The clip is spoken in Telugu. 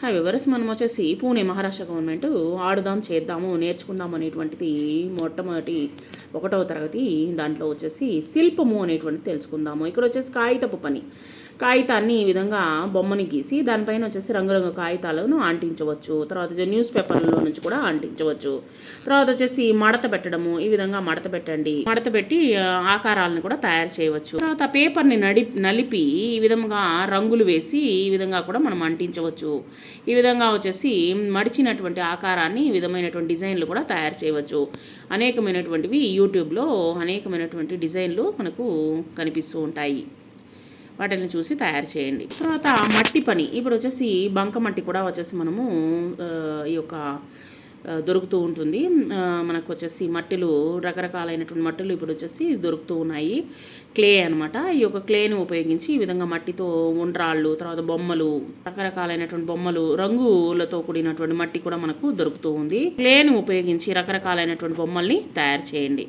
హాయ్ వివరస్ మనం వచ్చేసి పూణే మహారాష్ట్ర గవర్నమెంట్ ఆడుదాం చేద్దాము నేర్చుకుందాం అనేటువంటిది మొట్టమొదటి ఒకటవ తరగతి. దాంట్లో వచ్చేసి శిల్పము అనేటువంటిది తెలుసుకుందాము. ఇక్కడ వచ్చేసి కాగితపు పని. కాగితాన్ని ఈ విధంగా బొమ్మని గీసి దానిపైన వచ్చేసి రంగురంగు కాగితాలను అంటించవచ్చు. తర్వాత వచ్చి న్యూస్ పేపర్లో నుంచి కూడా అంటించవచ్చు. తర్వాత వచ్చేసి మడత పెట్టడము. ఈ విధంగా మడత పెట్టండి. మడత పెట్టి ఆకారాలను కూడా తయారు చేయవచ్చు. తర్వాత పేపర్ని నడి నలిపి ఈ విధంగా రంగులు వేసి ఈ విధంగా కూడా మనం అంటించవచ్చు. ఈ విధంగా వచ్చేసి మడిచినటువంటి ఆకారాన్ని ఈ విధమైనటువంటి డిజైన్లు కూడా తయారు చేయవచ్చు. అనేకమైనటువంటివి యూట్యూబ్లో అనేకమైనటువంటి డిజైన్లు మనకు కనిపిస్తూ ఉంటాయి. వాటిని చూసి తయారు చేయండి. తర్వాత మట్టి పని. ఇప్పుడు వచ్చేసి బంక మట్టి కూడా వచ్చేసి మనము ఈ యొక్క దొరుకుతూ ఉంటుంది. మనకు వచ్చేసి మట్టిలు రకరకాలైనటువంటి మట్టిలు ఇప్పుడు వచ్చేసి దొరుకుతూ ఉన్నాయి. క్లే అనమాట ఈ యొక్క క్లేని ఉపయోగించి ఈ విధంగా మట్టితో ఉండ్రాళ్ళు తర్వాత బొమ్మలు రకరకాలైనటువంటి బొమ్మలు రంగులతో కూడినటువంటి మట్టి కూడా మనకు దొరుకుతూ ఉంది. క్లేను ఉపయోగించి రకరకాలైనటువంటి బొమ్మల్ని తయారు చేయండి.